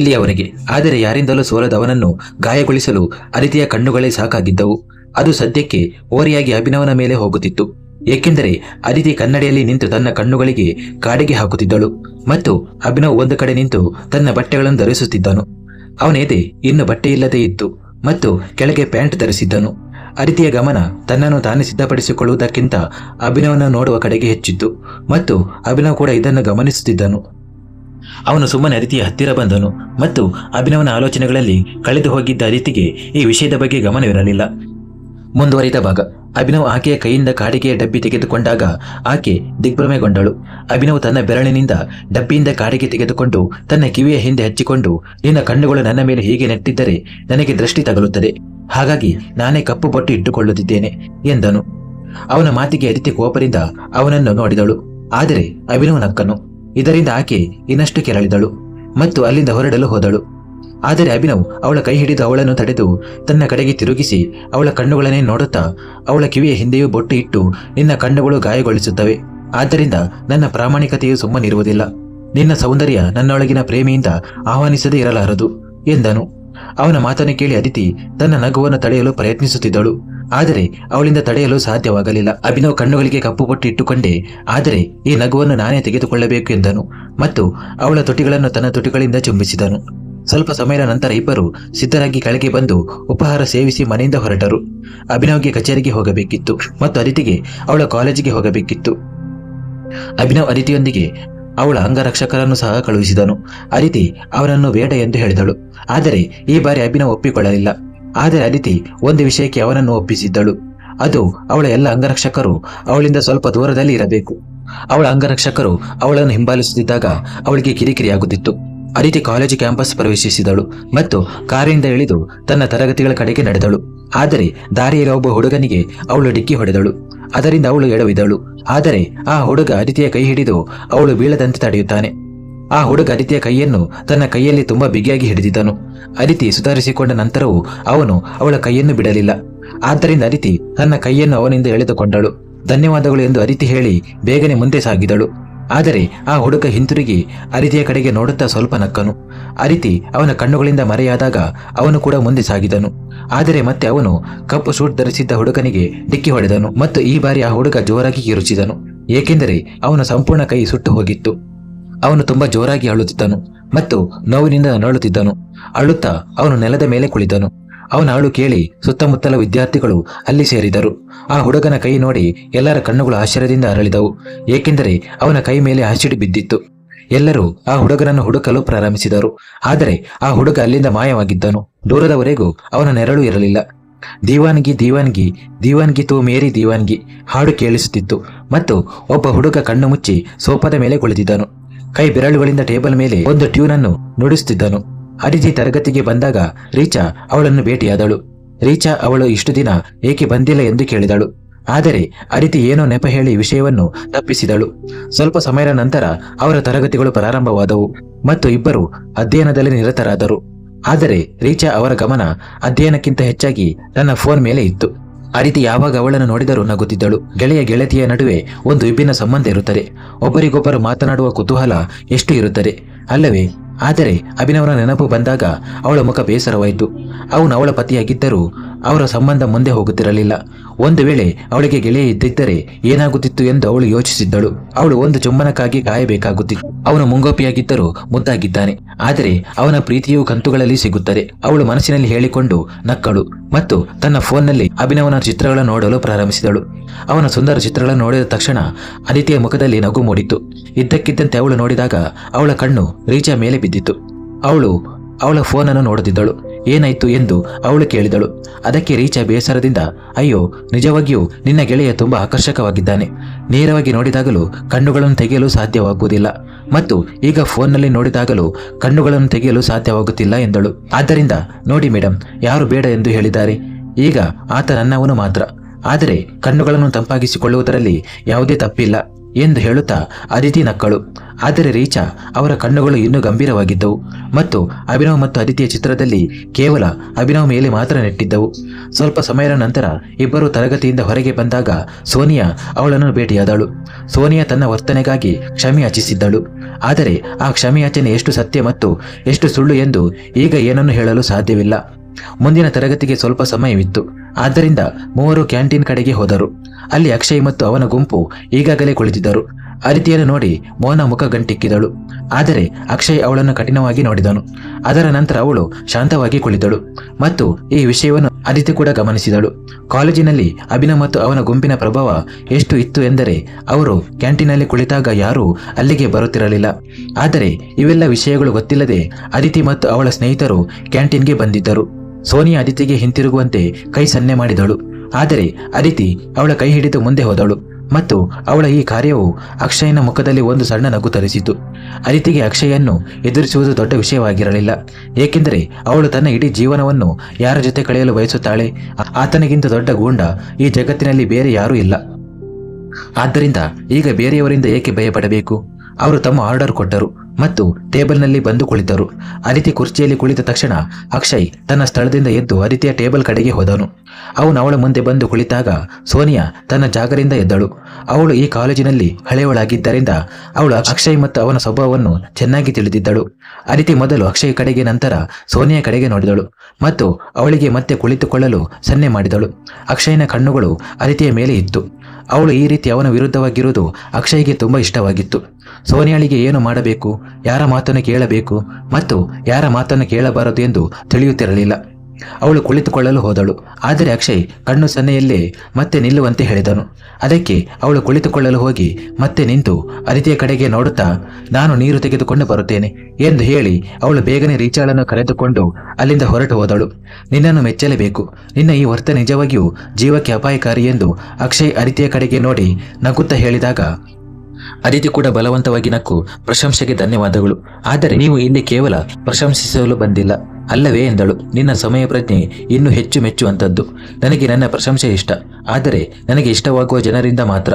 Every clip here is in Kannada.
ಇಲ್ಲಿಯವರೆಗೆ. ಆದರೆ ಯಾರಿಂದಲೂ ಸೋಲದ ಅವನನ್ನು ಗಾಯಗೊಳಿಸಲು ಅದಿತಿಯ ಕಣ್ಣುಗಳೇ ಸಾಕಾಗಿದ್ದವು. ಅದು ಸದ್ಯಕ್ಕೆ ಓರೆಯಾಗಿ ಅಭಿನವನ ಮೇಲೆ ಹೋಗುತ್ತಿತ್ತು. ಏಕೆಂದರೆ ಅದಿತಿ ಕನ್ನಡಿಯಲ್ಲಿ ನಿಂತು ತನ್ನ ಕಣ್ಣುಗಳಿಗೆ ಕಾಡಿಗೆ ಹಾಕುತ್ತಿದ್ದಳು ಮತ್ತು ಅಭಿನವ್ ಒಂದು ಕಡೆ ನಿಂತು ತನ್ನ ಬಟ್ಟೆಗಳನ್ನು ಧರಿಸುತ್ತಿದ್ದನು. ಅವನ ಎದೆ ಇನ್ನು ಬಟ್ಟೆ ಇತ್ತು ಮತ್ತು ಕೆಳಗೆ ಪ್ಯಾಂಟ್ ಧರಿಸಿದ್ದನು. ಅದಿತಿಯ ಗಮನ ತನ್ನನ್ನು ತಾನೇ ಸಿದ್ಧಪಡಿಸಿಕೊಳ್ಳುವುದಕ್ಕಿಂತ ಅಭಿನವನ ನೋಡುವ ಕಡೆಗೆ ಹೆಚ್ಚಿತ್ತು ಮತ್ತು ಅಭಿನವ್ ಕೂಡ ಇದನ್ನು ಗಮನಿಸುತ್ತಿದ್ದನು. ಅವನು ಸುಮ್ಮನೆ ಅದಿತಿಯ ಹತ್ತಿರ ಬಂದನು ಮತ್ತು ಅಭಿನವನ ಆಲೋಚನೆಗಳಲ್ಲಿ ಕಳೆದು ಹೋಗಿದ್ದ ಅದಿತಿಗೆ ಈ ವಿಷಯದ ಬಗ್ಗೆ ಗಮನವಿರಲಿಲ್ಲ. ಮುಂದುವರಿದ ಭಾಗ. ಅಭಿನವ್ ಆಕೆಯ ಕೈಯಿಂದ ಕಾಡಿಗೆಯ ಡಬ್ಬಿ ತೆಗೆದುಕೊಂಡಾಗ ಆಕೆ ದಿಗ್ಭ್ರಮೆಗೊಂಡಳು. ಅಭಿನವ್ ತನ್ನ ಬೆರಳಿನಿಂದ ಡಬ್ಬಿಯಿಂದ ಕಾಡಿಗೆ ತೆಗೆದುಕೊಂಡು ತನ್ನ ಕಿವಿಯ ಹಿಂದೆ ಹಚ್ಚಿಕೊಂಡು, ನಿನ್ನ ಕಣ್ಣುಗಳು ನನ್ನ ಮೇಲೆ ಹೀಗೆ ನೆಟ್ಟಿದ್ದರೆ ನನಗೆ ದೃಷ್ಟಿ ತಗಲುತ್ತದೆ. ಹಾಗಾಗಿ ನಾನೇ ಕಪ್ಪು ಬೊಟ್ಟು ಇಟ್ಟುಕೊಳ್ಳುತ್ತಿದ್ದೇನೆ, ಎಂದನು. ಅವನ ಮಾತಿಗೆ ಅದಿತಿ ಕೋಪದಿಂದ ಅವನನ್ನು ನೋಡಿದಳು. ಆದರೆ ಅಭಿನವ್ ನಕ್ಕನು. ಇದರಿಂದ ಆಕೆ ಇನ್ನಷ್ಟು ಕೆರಳಿದಳು ಮತ್ತು ಅಲ್ಲಿಂದ ಹೊರಡಲು ಹೋದಳು. ಆದರೆ ಅಭಿನವ್ ಅವಳ ಕೈ ಹಿಡಿದು ಅವಳನ್ನು ತಡೆದು ತನ್ನ ಕಡೆಗೆ ತಿರುಗಿಸಿ ಅವಳ ಕಣ್ಣುಗಳನ್ನೇ ನೋಡುತ್ತಾ ಅವಳ ಕಿವಿಯ ಹಿಂದೆಯೂ ಬೊಟ್ಟು ಇಟ್ಟು ನಿನ್ನ ಕಣ್ಣುಗಳು ಗಾಯಗೊಳಿಸುತ್ತವೆ. ಆದ್ದರಿಂದ ನನ್ನ ಪ್ರಾಮಾಣಿಕತೆಯು ಸುಮ್ಮನಿರುವುದಿಲ್ಲ. ನಿನ್ನ ಸೌಂದರ್ಯ ನನ್ನೊಳಗಿನ ಪ್ರೇಮಿಯಿಂದ ಆಹ್ವಾನಿಸದೇ ಇರಲಾರದು ಎಂದನು. ಅವನ ಮಾತನ್ನು ಕೇಳಿ ಅದಿತಿ ತನ್ನ ನಗುವನ್ನು ತಡೆಯಲು ಪ್ರಯತ್ನಿಸುತ್ತಿದ್ದಳು. ಆದರೆ ಅವಳಿಂದ ತಡೆಯಲು ಸಾಧ್ಯವಾಗಲಿಲ್ಲ. ಅಭಿನವ್ ಕಣ್ಣುಗಳಿಗೆ ಕಪ್ಪು ಪಟ್ಟು ಇಟ್ಟುಕೊಂಡೆ, ಆದರೆ ಈ ನಗುವನ್ನು ನಾನೇ ತೆಗೆದುಕೊಳ್ಳಬೇಕು ಎಂದನು. ಮತ್ತು ಅವಳ ತುಟಿಗಳನ್ನು ತನ್ನ ತುಟಿಗಳಿಂದ ಚುಂಬಿಸಿದನು. ಸ್ವಲ್ಪ ಸಮಯದ ನಂತರ ಇಬ್ಬರು ಸಿದ್ಧರಾಗಿ ಕೆಳಗೆ ಬಂದು ಉಪಹಾರ ಸೇವಿಸಿ ಮನೆಯಿಂದ ಹೊರಟರು. ಅಭಿನವ್ಗೆ ಕಚೇರಿಗೆ ಹೋಗಬೇಕಿತ್ತು ಮತ್ತು ಅದಿತಿಗೆ ಅವಳ ಕಾಲೇಜಿಗೆ ಹೋಗಬೇಕಿತ್ತು. ಅಭಿನವ್ ಅದಿತಿಯೊಂದಿಗೆ ಅವಳ ಅಂಗರಕ್ಷಕರನ್ನು ಸಹ ಕಳುಹಿಸಿದನು. ಅದಿತಿ ಅವನನ್ನು ಬೇಡ ಎಂದು ಹೇಳಿದಳು. ಆದರೆ ಈ ಬಾರಿ ಅಭಿನವ್ ಒಪ್ಪಿಕೊಳ್ಳಲಿಲ್ಲ. ಆದರೆ ಅದಿತಿ ಒಂದು ವಿಷಯಕ್ಕೆ ಅವನನ್ನು ಒಪ್ಪಿಸಿದ್ದಳು. ಅದು ಅವಳ ಎಲ್ಲ ಅಂಗರಕ್ಷಕರು ಅವಳಿಂದ ಸ್ವಲ್ಪ ದೂರದಲ್ಲಿ ಇರಬೇಕು. ಅವಳ ಅಂಗರಕ್ಷಕರು ಅವಳನ್ನು ಹಿಂಬಾಲಿಸುತ್ತಿದ್ದಾಗ ಅವಳಿಗೆ ಕಿರಿಕಿರಿಯಾಗುತ್ತಿತ್ತು. ಅದಿತಿ ಕಾಲೇಜು ಕ್ಯಾಂಪಸ್ ಪ್ರವೇಶಿಸಿದಳು ಮತ್ತು ಕಾರಿನಿಂದ ಇಳಿದು ತನ್ನ ತರಗತಿಗಳ ಕಡೆಗೆ ನಡೆದಳು. ಆದರೆ ದಾರಿಯಲ್ಲಿ ಒಬ್ಬ ಹುಡುಗನಿಗೆ ಅವಳು ಡಿಕ್ಕಿ ಹೊಡೆದಳು. ಅದರಿಂದ ಅವಳು ಎಡವಿದಳು ಆದರೆ ಆ ಹುಡುಗ ಅದಿತಿಯ ಕೈ ಹಿಡಿದು ಅವಳು ಬೀಳದಂತೆ ತಡೆಯುತ್ತಾನೆ. ಆ ಹುಡುಗ ಅದಿತಿಯ ಕೈಯನ್ನು ತನ್ನ ಕೈಯಲ್ಲಿ ತುಂಬಾ ಬಿಗಿಯಾಗಿ ಹಿಡಿದಿದ್ದನು. ಅದಿತಿ ಸುಧಾರಿಸಿಕೊಂಡ ನಂತರವೂ ಅವನು ಅವಳ ಕೈಯನ್ನು ಬಿಡಲಿಲ್ಲ. ಆದ್ದರಿಂದ ಅದಿತಿ ತನ್ನ ಕೈಯನ್ನು ಅವನಿಂದ ಎಳೆದುಕೊಂಡಳು. ಧನ್ಯವಾದಗಳು ಎಂದು ಅದಿತಿ ಹೇಳಿ ಬೇಗನೆ ಮುಂದೆ ಸಾಗಿದಳು. ಆದರೆ ಆ ಹುಡುಗ ಹಿಂತಿರುಗಿ ಅರಿತಿಯ ಕಡೆಗೆ ನೋಡುತ್ತಾ ಸ್ವಲ್ಪ ನಕ್ಕನು. ಅರಿತಿ ಅವನ ಕಣ್ಣುಗಳಿಂದ ಮರೆಯಾದಾಗ ಅವನು ಕೂಡ ಮುಂದೆ ಸಾಗಿದನು. ಆದರೆ ಮತ್ತೆ ಅವನು ಕಪ್ಪು ಸೂಟ್ ಧರಿಸಿದ್ದ ಹುಡುಗನಿಗೆ ಡಿಕ್ಕಿ ಹೊಡೆದನು ಮತ್ತು ಈ ಬಾರಿ ಆ ಹುಡುಗ ಜೋರಾಗಿ ಕಿರುಚಿದನು. ಏಕೆಂದರೆ ಅವನ ಸಂಪೂರ್ಣ ಕೈ ಸುಟ್ಟು ಹೋಗಿತ್ತು. ಅವನು ತುಂಬಾ ಜೋರಾಗಿ ಅಳುತ್ತಿದ್ದನು ಮತ್ತು ನೋವಿನಿಂದ ನರಳುತ್ತಿದ್ದನು. ಅಳುತ್ತಾ ಅವನು ನೆಲದ ಮೇಲೆ ಕುಳಿತನು. ಅವನ ಅಳು ಕೇಳಿ ಸುತ್ತಮುತ್ತಲ ವಿದ್ಯಾರ್ಥಿಗಳು ಅಲ್ಲಿ ಸೇರಿದರು. ಆ ಹುಡುಗನ ಕೈ ನೋಡಿ ಎಲ್ಲರ ಕಣ್ಣುಗಳು ಆಶ್ಚರ್ಯದಿಂದ ಅರಳಿದವು. ಏಕೆಂದರೆ ಅವನ ಕೈ ಮೇಲೆ ಹಸಿಡಿ ಬಿದ್ದಿತ್ತು. ಎಲ್ಲರೂ ಆ ಹುಡುಗನನ್ನು ಹುಡುಕಲು ಪ್ರಾರಂಭಿಸಿದರು. ಆದರೆ ಆ ಹುಡುಗ ಅಲ್ಲಿಂದ ಮಾಯವಾಗಿದ್ದನು. ದೂರದವರೆಗೂ ಅವನ ನೆರಳು ಇರಲಿಲ್ಲ. ದೀವಾನ್ಗಿ ದೀವಾನ್ಗಿ ದೀವಾನ್ಗಿ ತೂ ಮೇರಿ ದೀವಾನ್ಗಿ ಹಾಡು ಕೇಳಿಸುತ್ತಿತ್ತು ಮತ್ತು ಒಬ್ಬ ಹುಡುಗ ಕಣ್ಣು ಮುಚ್ಚಿ ಸೋಫಾದ ಮೇಲೆ ಕುಳಿತಿದ್ದನು. ಕೈ ಬೆರಳುಗಳಿಂದ ಟೇಬಲ್ ಮೇಲೆ ಒಂದು ಟ್ಯೂನ್ ಅನ್ನು ನುಡಿಸುತ್ತಿದ್ದನು. ಅದಿಜಿ ತರಗತಿಗೆ ಬಂದಾಗ ರೀಚಾ ಅವಳನ್ನು ಭೇಟಿಯಾದಳು. ರೀಚಾ ಅವಳು ಇಷ್ಟು ದಿನ ಏಕೆ ಬಂದಿಲ್ಲ ಎಂದು ಕೇಳಿದಳು. ಆದರೆ ಅದಿತಿ ಏನೋ ನೆಪ ಹೇಳಿ ವಿಷಯವನ್ನು ತಪ್ಪಿಸಿದಳು. ಸ್ವಲ್ಪ ಸಮಯದ ನಂತರ ಅವರ ತರಗತಿಗಳು ಪ್ರಾರಂಭವಾದವು ಮತ್ತು ಇಬ್ಬರು ಅಧ್ಯಯನದಲ್ಲಿ ನಿರತರಾದರು. ಆದರೆ ರೀಚಾ ಅವರ ಗಮನ ಅಧ್ಯಯನಕ್ಕಿಂತ ಹೆಚ್ಚಾಗಿ ತನ್ನ ಫೋನ್ ಮೇಲೆ ಇತ್ತು. ಅದಿತಿ ಯಾವಾಗ ಅವಳನ್ನು ನೋಡಿದರೂ ನಗುತ್ತಿದ್ದಳು. ಗೆಳೆಯ ಗೆಳತಿಯ ನಡುವೆ ಒಂದು ವಿಭಿನ್ನ ಸಂಬಂಧ ಇರುತ್ತದೆ. ಒಬ್ಬರಿಗೊಬ್ಬರು ಮಾತನಾಡುವ ಕುತೂಹಲ ಎಷ್ಟು ಇರುತ್ತದೆ. ಅಲ್ಲವೇ? ಆದರೆ ಅಭಿನವನ ನೆನಪು ಬಂದಾಗ ಅವಳ ಮುಖ ಬೇಸರವಾಯಿತು. ಅವನು ಅವಳ ಪತಿಯಾಗಿದ್ದರೂ ಅವರ ಸಂಬಂಧ ಮುಂದೆ ಹೋಗುತ್ತಿರಲಿಲ್ಲ. ಒಂದು ವೇಳೆ ಅವಳಿಗೆ ಗೆಳೆಯ ಇದ್ದಿದ್ದರೆ ಏನಾಗುತ್ತಿತ್ತು ಎಂದು ಅವಳು ಯೋಚಿಸಿದ್ದಳು. ಅವಳು ಒಂದು ಚುಂಬನಕ್ಕಾಗಿ ಕಾಯಬೇಕಾಗುತ್ತಿತ್ತು. ಅವನು ಮುಂಗೋಪಿಯಾಗಿದ್ದರೂ ಮುದ್ದಾಗಿದ್ದಾನೆ. ಆದರೆ ಅವನ ಪ್ರೀತಿಯು ಕಂತುಗಳಲ್ಲಿ ಸಿಗುತ್ತದೆ. ಅವಳು ಮನಸ್ಸಿನಲ್ಲಿ ಹೇಳಿಕೊಂಡು ನಕ್ಕಳು ಮತ್ತು ತನ್ನ ಫೋನ್ನಲ್ಲಿ ಅಭಿನವನ ಚಿತ್ರಗಳನ್ನು ನೋಡಲು ಪ್ರಾರಂಭಿಸಿದಳು. ಅವನ ಸುಂದರ ಚಿತ್ರಗಳನ್ನು ನೋಡಿದ ತಕ್ಷಣ ಅದಿತಿಯ ಮುಖದಲ್ಲಿ ನಗು ಮೂಡಿತು ಇದ್ದಕ್ಕಿದ್ದಂತೆ ಅವಳು ನೋಡಿದಾಗ ಅವಳ ಕಣ್ಣು ರೀಚಾ ಮೇಲೆ ಬಿದ್ದಿತ್ತು. ಅವಳು ಅವಳ ಫೋನನ್ನು ನೋಡುತ್ತಿದ್ದಳು ಏನಾಯ್ತು ಎಂದು ಅವಳು ಕೇಳಿದಳು. ಅದಕ್ಕೆ ರೀಚಾ ಬೇಸರದಿಂದ, ಅಯ್ಯೋ, ನಿಜವಾಗಿಯೂ ನಿನ್ನ ಗೆಳೆಯ ತುಂಬಾ ಆಕರ್ಷಕವಾಗಿದ್ದಾನೆ. ನೇರವಾಗಿ ನೋಡಿದಾಗಲೂ ಕಣ್ಣುಗಳನ್ನು ತೆಗೆಯಲು ಸಾಧ್ಯವಾಗುವುದಿಲ್ಲ. ಮತ್ತು ಈಗ ಫೋನ್ನಲ್ಲಿ ನೋಡಿದಾಗಲೂ ಕಣ್ಣುಗಳನ್ನು ತೆಗೆಯಲು ಸಾಧ್ಯವಾಗುತ್ತಿಲ್ಲ, ಎಂದಳು. ಆದ್ದರಿಂದ ನೋಡಿ ಮೇಡಮ್ ಯಾರು ಬೇಡ ಎಂದು ಹೇಳಿದ್ದಾರೆ. ಈಗ ಆತ ನನ್ನವನು ಮಾತ್ರ. ಆದರೆ ಕಣ್ಣುಗಳನ್ನು ತಂಪಾಗಿಸಿಕೊಳ್ಳುವುದರಲ್ಲಿ ಯಾವುದೇ ತಪ್ಪಿಲ್ಲ. ಎಂದು ಹೇಳುತ್ತಾ ಅದಿತಿ ನಕ್ಕಳು. ಆದರೆ ರೀಚಾ ಅವರ ಕಣ್ಣುಗಳು ಇನ್ನೂ ಗಂಭೀರವಾಗಿದ್ದವು ಮತ್ತು ಅಭಿನವ್ ಮತ್ತು ಅದಿತಿಯ ಚಿತ್ರದಲ್ಲಿ ಕೇವಲ ಅಭಿನವ್ ಮೇಲೆ ಮಾತ್ರ ನೆಟ್ಟಿದ್ದವು. ಸ್ವಲ್ಪ ಸಮಯದ ನಂತರ ಇಬ್ಬರು ತರಗತಿಯಿಂದ ಹೊರಗೆ ಬಂದಾಗ ಸೋನಿಯಾ ಅವಳನ್ನು ಭೇಟಿಯಾದಳು. ಸೋನಿಯಾ ತನ್ನ ವರ್ತನೆಗಾಗಿ ಕ್ಷಮೆಯಾಚಿಸಿದ್ದಳು ಆದರೆ ಆ ಕ್ಷಮೆಯಾಚನೆ ಎಷ್ಟು ಸತ್ಯ ಮತ್ತು ಎಷ್ಟು ಸುಳ್ಳು ಎಂದು ಈಗ ಏನನ್ನು ಹೇಳಲು ಸಾಧ್ಯವಿಲ್ಲ. ಮುಂದಿನ ತರಗತಿಗೆ ಸ್ವಲ್ಪ ಸಮಯವಿತ್ತು. ಆದ್ದರಿಂದ ಮೂವರು ಕ್ಯಾಂಟೀನ್ ಕಡೆಗೆ ಹೋದರು. ಅಲ್ಲಿ ಅಕ್ಷಯ್ ಮತ್ತು ಅವನ ಗುಂಪು ಈಗಾಗಲೇ ಕುಳಿತಿದ್ದರು. ಅದಿತಿಯನ್ನು ನೋಡಿ ಮೋನ ಮುಖ ಗಂಟಿಕ್ಕಿದಳು. ಆದರೆ ಅಕ್ಷಯ್ ಅವಳನ್ನು ಕಠಿಣವಾಗಿ ನೋಡಿದನು. ಅದರ ನಂತರ ಅವಳು ಶಾಂತವಾಗಿ ಕುಳಿತಳು ಮತ್ತು ಈ ವಿಷಯವನ್ನು ಅದಿತಿ ಕೂಡ ಗಮನಿಸಿದಳು. ಕಾಲೇಜಿನಲ್ಲಿ ಅಭಿನವ್ ಮತ್ತು ಅವನ ಗುಂಪಿನ ಪ್ರಭಾವ ಎಷ್ಟು ಇತ್ತು ಎಂದರೆ ಅವರು ಕ್ಯಾಂಟೀನಲ್ಲಿ ಕುಳಿತಾಗ ಯಾರೂ ಅಲ್ಲಿಗೆ ಬರುತ್ತಿರಲಿಲ್ಲ. ಆದರೆ ಇವೆಲ್ಲ ವಿಷಯಗಳು ಗೊತ್ತಿಲ್ಲದೆ ಅದಿತಿ ಮತ್ತು ಅವಳ ಸ್ನೇಹಿತರು ಕ್ಯಾಂಟೀನ್ಗೆ ಬಂದಿದ್ದರು. ಸೋನಿಯಾ ಅದಿತಿಗೆ ಹಿಂತಿರುಗುವಂತೆ ಕೈ ಸನ್ನೆ ಮಾಡಿದಳು. ಆದರೆ ಅದಿತಿ ಅವಳ ಕೈ ಹಿಡಿದು ಮುಂದೆ ಹೋದಳು ಮತ್ತು ಅವಳ ಈ ಕಾರ್ಯವು ಅಕ್ಷಯನ ಮುಖದಲ್ಲಿ ಒಂದು ಸಣ್ಣ ನಗು ತರಿಸಿತು. ಅದಿತಿಗೆ ಅಕ್ಷಯನ್ನು ಎದುರಿಸುವುದು ದೊಡ್ಡ ವಿಷಯವಾಗಿರಲಿಲ್ಲ. ಏಕೆಂದರೆ ಅವಳು ತನ್ನ ಇಡೀ ಜೀವನವನ್ನು ಯಾರ ಜೊತೆ ಕಳೆಯಲು ಬಯಸುತ್ತಾಳೆ? ಆತನಿಗಿಂತ ದೊಡ್ಡ ಗೂಂಡ ಈ ಜಗತ್ತಿನಲ್ಲಿ ಬೇರೆ ಯಾರೂ ಇಲ್ಲ. ಆದ್ದರಿಂದ ಈಗ ಬೇರೆಯವರಿಂದ ಏಕೆ ಭಯಪಡಬೇಕು? ಅವರು ತಮ್ಮ ಆರ್ಡರ್ ಕೊಟ್ಟರು. ಮತ್ತು ಟೇಬಲ್ನಲ್ಲಿ ಬಂದು ಕುಳಿತರು. ಅದಿತಿ ಕುರ್ಚಿಯಲ್ಲಿ ಕುಳಿತ ತಕ್ಷಣ ಅಕ್ಷಯ್ ತನ್ನ ಸ್ಥಳದಿಂದ ಎದ್ದು ಅದಿತಿಯ ಟೇಬಲ್ ಕಡೆಗೆ ಹೋದನು. ಅವನು ಅವಳ ಮುಂದೆ ಬಂದು ಕುಳಿತಾಗ ಸೋನಿಯಾ ತನ್ನ ಜಾಗರಿಂದ ಎದ್ದಳು. ಅವಳು ಈ ಕಾಲೇಜಿನಲ್ಲಿ ಹಳೆಯವಳಾಗಿದ್ದರಿಂದ ಅವಳು ಅಕ್ಷಯ್ ಮತ್ತು ಅವನ ಸ್ವಭಾವವನ್ನು ಚೆನ್ನಾಗಿ ತಿಳಿದಿದ್ದಳು. ಅದಿತಿ ಮೊದಲು ಅಕ್ಷಯ್ ಕಡೆಗೆ, ನಂತರ ಸೋನಿಯಾ ಕಡೆಗೆ ನೋಡಿದಳು ಮತ್ತು ಅವಳಿಗೆ ಮತ್ತೆ ಕುಳಿತುಕೊಳ್ಳಲು ಸನ್ನೆ ಮಾಡಿದಳು. ಅಕ್ಷಯ್ನ ಕಣ್ಣುಗಳು ಅದಿತಿಯ ಮೇಲೆ ಇತ್ತು. ಅವಳು ಈ ರೀತಿ ಅವನ ವಿರುದ್ಧವಾಗಿರುವುದು ಅಕ್ಷಯ್ಗೆ ತುಂಬ ಇಷ್ಟವಾಗಿತ್ತು. ಸೋನಿಯಾಳಿಗೆ ಏನು ಮಾಡಬೇಕು? ಯಾರ ಮಾತನ್ನು ಕೇಳಬೇಕು? ಮತ್ತು ಯಾರ ಮಾತನ್ನು ಕೇಳಬಾರದು ಎಂದು ತಿಳಿಯುತ್ತಿರಲಿಲ್ಲ. ಅವಳು ಕುಳಿತುಕೊಳ್ಳಲು ಹೋದಳು. ಆದರೆ ಅಕ್ಷಯ್ ಕಣ್ಣು ಸನ್ನೆಯಲ್ಲೇ ಮತ್ತೆ ನಿಲ್ಲುವಂತೆ ಹೇಳಿದನು. ಅದಕ್ಕೆ ಅವಳು ಕುಳಿತುಕೊಳ್ಳಲು ಹೋಗಿ ಮತ್ತೆ ನಿಂತು ಅದಿತಿಯ ಕಡೆಗೆ ನೋಡುತ್ತಾ, ನಾನು ನೀರು ತೆಗೆದುಕೊಂಡು ಬರುತ್ತೇನೆ ಎಂದು ಹೇಳಿ ಅವಳು ಬೇಗನೆ ರೀಚಾಳನ್ನು ಕರೆದುಕೊಂಡು ಅಲ್ಲಿಂದ ಹೊರಟು ಹೋದಳು. ನಿನ್ನನ್ನು ಮೆಚ್ಚಲೇಬೇಕು. ನಿನ್ನ ಈ ವರ್ತನೆ ನಿಜವಾಗಿಯೂ ಜೀವಕ್ಕೆ ಅಪಾಯಕಾರಿ ಎಂದು ಅಕ್ಷಯ್ ಅದಿತಿಯ ಕಡೆಗೆ ನೋಡಿ ನಗುತ್ತಾ ಹೇಳಿದಾಗ, ಅದಿತಿ ಕೂಡ ಬಲವಂತವಾಗಿ ನಕ್ಕು ಪ್ರಶಂಸೆಗೆ ಧನ್ಯವಾದಗಳು. ಆದರೆ ನೀವು ಇಲ್ಲಿ ಕೇವಲ ಪ್ರಶಂಸಿಸಲು ಬಂದಿಲ್ಲ. ಅಲ್ಲವೇ ಎಂದಳು. ನಿನ್ನ ಸಮಯ ಪ್ರಜ್ಞೆ ಇನ್ನೂ ಹೆಚ್ಚು ಮೆಚ್ಚುವಂಥದ್ದು. ನನಗೆ ನನ್ನ ಪ್ರಶಂಸೆ ಇಷ್ಟ. ಆದರೆ ನನಗೆ ಇಷ್ಟವಾಗುವ ಜನರಿಂದ ಮಾತ್ರ.